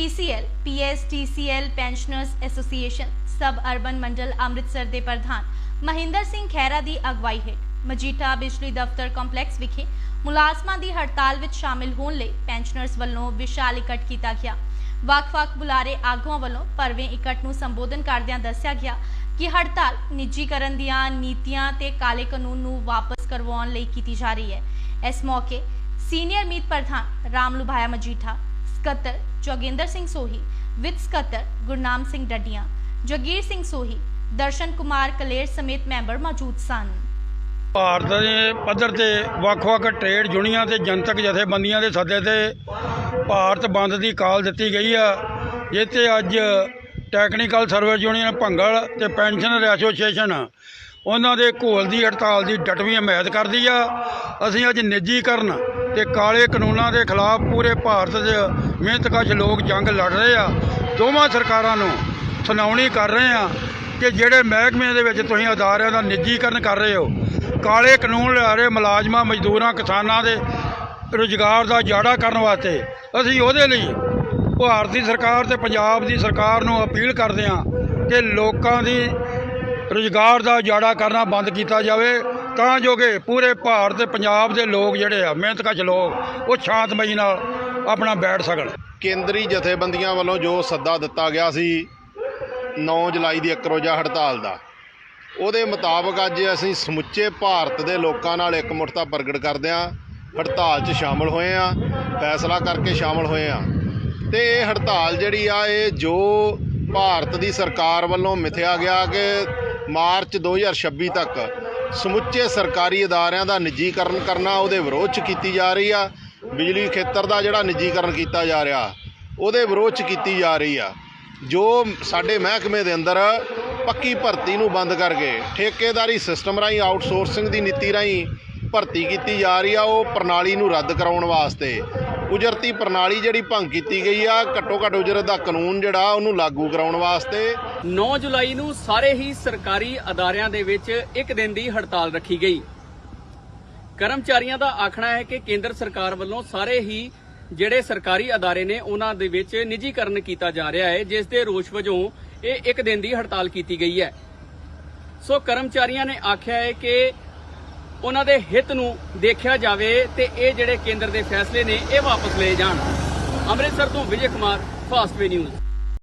PCL, PSTCL pensioners association, sub urban ਮੰਡਲ ਅੰਮ੍ਰਿਤਸਰ ਦੇ ਪ੍ਰਧਾਨ ਮਹਿੰਦਰ ਸਿੰਘ ਖਹਿਰਾ ਦੀ ਅਗਵਾਈ ਹੇਠ ਮਜੀਠਾ ਬਿਜਲੀ ਦਫ਼ਤਰ ਕੰਪਲੈਕਸ ਵਿਖੇ ਮੁਲਾਜ਼ਮਾਂ ਦੀ ਹੜਤਾਲ ਵਿੱਚ ਸ਼ਾਮਿਲ ਹੋਣ ਲਈ ਪੈਨਸ਼ਨਰਸ ਵੱਲੋਂ ਵਿਸ਼ਾਲ ਇਕੱਠ ਕੀਤਾ ਗਿਆ। ਵੱਖ-ਵੱਖ ਬੁਲਾਰੇ ਆਗੂਆਂ ਵੱਲੋਂ ਭਰਵੇਂ ਇਕੱਠ ਨੂੰ ਸੰਬੋਧਨ ਕਰਦਿਆਂ ਦੱਸਿਆ ਗਿਆ ਕਿ ਹੜਤਾਲ ਨਿੱਜੀਕਰਨ ਦੀਆਂ ਨੀਤੀਆਂ ਤੇ ਕਾਲੇ ਕਾਨੂੰਨ ਨੂੰ ਵਾਪਸ ਕਰਵਾਉਣ ਲਈ ਕੀਤੀ ਜਾ ਰਹੀ ਹੈ। ਇਸ ਮੌਕੇ ਸੀਨੀਅਰ ਮੀਤ ਪ੍ਰਧਾਨ ਰਾਮ ਲੁਭਾਇਆ ਮਜੀਠਾ ਸਕੱਤਰ ਜੋਗਿੰਦਰ ਸਿੰਘ ਸੋਹੀ, ਵਿੱਤ ਸਕੱਤਰ ਗੁਰਨਾਮ ਸਿੰਘ ਡੱਡੀਆਂ, ਜਗੀਰ ਸਿੰਘ ਸੋਹੀ, ਦਰਸ਼ਨ ਕੁਮਾਰ ਕਲੇਰ ਸਮੇਤ ਮੈਂਬਰ ਮੌਜੂਦ ਸਨ। ਭਾਰਤ ਦੇ ਪੱਧਰ ਤੇ ਵੱਖ-ਵੱਖ ਟ੍ਰੇਡ ਯੂਨੀਅਨਾਂ ਤੇ ਜਨਤਕ ਜਥੇਬੰਦੀਆਂ ਦੇ ਸੱਦੇ ਤੇ ਭਾਰਤ ਬੰਦ ਦੀ ਕਾਲ ਦਿੱਤੀ ਗਈ ਆ। ਜਿੱਥੇ ਅੱਜ ਟੈਕਨੀਕਲ ਸਰਵਿਸ ਯੂਨੀਅਨ ਭੰਗਲ ਤੇ ਪੈਨਸ਼ਨਰ ਐਸੋਸੀਏਸ਼ਨ ਉਹਨਾਂ ਦੇ ਘੋਲ ਦੀ ਹੜਤਾਲ ਦੀ ਡਟਵੀਂ ਹਮਾਇਤ ਕਰਦੀ ਆ। ਅਸੀਂ ਅੱਜ ਨਿੱਜੀਕਰਨ ਤੇ ਕਾਲੇ ਕਾਨੂੰਨਾਂ ਦੇ ਖਿਲਾਫ ਪੂਰੇ ਭਾਰਤ ਦੇ ਮਿਹਨਤਕਸ਼ ਲੋਕ ਜੰਗ ਲੜ ਰਹੇ ਆ, ਦੋਵਾਂ ਸਰਕਾਰਾਂ ਨੂੰ ਸੁਣਾਉਣੀ ਕਰ ਰਹੇ ਆ ਕਿ ਜਿਹੜੇ ਮਹਿਕਮੇ ਦੇ ਵਿੱਚ ਤੁਸੀਂ ਅਦਾਰਿਆਂ ਦਾ ਨਿੱਜੀਕਰਨ ਕਰ ਰਹੇ ਹੋ, ਕਾਲੇ ਕਾਨੂੰਨ ਲਿਆ ਰਹੇ ਮੁਲਾਜ਼ਮਾਂ, ਮਜ਼ਦੂਰਾਂ, ਕਿਸਾਨਾਂ ਦੇ ਰੁਜ਼ਗਾਰ ਦਾ ਜਾੜਾ ਕਰਨ ਵਾਸਤੇ, ਅਸੀਂ ਉਹਦੇ ਲਈ ਭਾਰਤ ਦੀ ਸਰਕਾਰ ਤੇ ਪੰਜਾਬ ਦੀ ਸਰਕਾਰ ਨੂੰ ਅਪੀਲ ਕਰਦੇ ਹਾਂ ਕਿ ਲੋਕਾਂ ਦੀ ਰੁਜ਼ਗਾਰ ਦਾ ਜਾੜਾ ਕਰਨਾ ਬੰਦ ਕੀਤਾ ਜਾਵੇ, ਤਾਂ ਜੋ ਕਿ ਪੂਰੇ ਭਾਰਤ ਤੇ ਪੰਜਾਬ ਦੇ ਲੋਕ ਜਿਹੜੇ ਆ ਮਿਹਨਤਕਸ਼ ਲੋਕ, ਉਹ ਸ਼ਾਂਤਮਈ ਨਾਲ ਆਪਣਾ ਬੈਠ ਸਕਣ। ਕੇਂਦਰੀ ਜਥੇਬੰਦੀਆਂ ਵੱਲੋਂ ਜੋ ਸੱਦਾ ਦਿੱਤਾ ਗਿਆ ਸੀ 9 ਜੁਲਾਈ ਦੀ ਇੱਕ ਰੋਜ਼ਾ ਹੜਤਾਲ ਦਾ, ਉਹਦੇ ਮੁਤਾਬਕ ਅੱਜ ਅਸੀਂ ਸਮੁੱਚੇ ਭਾਰਤ ਦੇ ਲੋਕਾਂ ਨਾਲ ਇਕਮੁੱਠਤਾ ਪ੍ਰਗਟ ਕਰਦੇ ਹਾਂ, ਹੜਤਾਲ 'ਚ ਸ਼ਾਮਲ ਹੋਏ ਆ ਫੈਸਲਾ ਕਰਕੇ ਸ਼ਾਮਲ ਹੋਏ ਆ ਤੇ ਇਹ ਹੜਤਾਲ ਜਿਹੜੀ ਆ, ਇਹ ਜੋ ਭਾਰਤ ਦੀ ਸਰਕਾਰ ਵੱਲੋਂ ਮਿਥਿਆ ਗਿਆ ਕਿ ਮਾਰਚ 2026 ਤੱਕ ਸਮੁੱਚੇ ਸਰਕਾਰੀ ਅਦਾਰਿਆਂ ਦਾ ਨਿੱਜੀਕਰਨ ਕਰਨਾ, ਉਹਦੇ ਵਿਰੋਧ 'ਚ ਕੀਤੀ ਜਾ ਰਹੀ ਆ ਬਿਜਲੀ ਖੇਤਰ ਦਾ ਜਿਹੜਾ ਨਿੱਜੀਕਰਨ ਕੀਤਾ ਜਾ ਰਿਹਾ, ਉਹਦੇ ਵਿਰੋਧ 'ਚ ਕੀਤੀ ਜਾ ਰਹੀ ਆ। ਜੋ ਸਾਡੇ ਮਹਿਕਮੇ ਦੇ ਅੰਦਰ ਪੱਕੀ ਭਰਤੀ ਨੂੰ ਬੰਦ ਕਰਕੇ ਠੇਕੇਦਾਰੀ ਸਿਸਟਮ ਰਾਹੀਂ, ਆਊਟਸੋਰਸਿੰਗ ਦੀ ਨੀਤੀ ਰਾਹੀਂ ਭਰਤੀ ਕੀਤੀ ਜਾ ਰਹੀ ਆ, ਉਹ ਪ੍ਰਣਾਲੀ ਨੂੰ ਰੱਦ ਕਰਾਉਣ ਵਾਸਤੇ। ਉਜਰਤੀ ਪ੍ਰਣਾਲੀ ਜਿਹੜੀ ਭੰਗ ਕੀਤੀ ਗਈ ਆ ਘੱਟੋ ਘੱਟ ਉਜਰਤ ਦਾ ਕਾਨੂੰਨ ਜਿਹੜਾ, ਉਹਨੂੰ ਲਾਗੂ ਕਰਾਉਣ ਵਾਸਤੇ। 9 ਜੁਲਾਈ ਨੂੰ ਸਾਰੇ ਹੀ ਸਰਕਾਰੀ ਅਦਾਰਿਆਂ ਦੇ ਵਿੱਚ ਇੱਕ ਦਿਨ ਦੀ ਹੜਤਾਲ ਰੱਖੀ ਗਈ। ਕਰਮਚਾਰੀਆਂ ਦਾ ਆਖਣਾ ਹੈ ਕਿ ਕੇਂਦਰ ਸਰਕਾਰ ਵੱਲੋਂ ਸਾਰੇ ਹੀ ਜਿਹੜੇ ਸਰਕਾਰੀ ਅਦਾਰੇ ਨੇ, ਉਹਨਾਂ ਦੇ ਵਿੱਚ ਨਿੱਜੀਕਰਨ ਕੀਤਾ ਜਾ ਰਿਹਾ ਹੈ, ਜਿਸ ਦੇ ਰੋਸ਼ ਵਜੋਂ ਇਹ ਇੱਕ ਦਿਨ ਦੀ ਹੜਤਾਲ ਕੀਤੀ ਗਈ ਹੈ। ਸੋ ਕਰਮਚਾਰੀਆਂ ਨੇ ਆਖਿਆ ਹੈ ਕਿ ਉਹਨਾਂ ਦੇ ਹਿੱਤ ਨੂੰ ਦੇਖਿਆ ਜਾਵੇ ਤੇ ਇਹ ਜਿਹੜੇ ਕੇਂਦਰ ਦੇ ਫੈਸਲੇ ਨੇ, ਇਹ ਵਾਪਸ ਲਏ ਜਾਣ। ਅੰਮ੍ਰਿਤਸਰ ਤੋਂ ਵਿਜੇ ਕੁਮਾਰ ਫਾਸਟਵੇ ਨਿਊਜ਼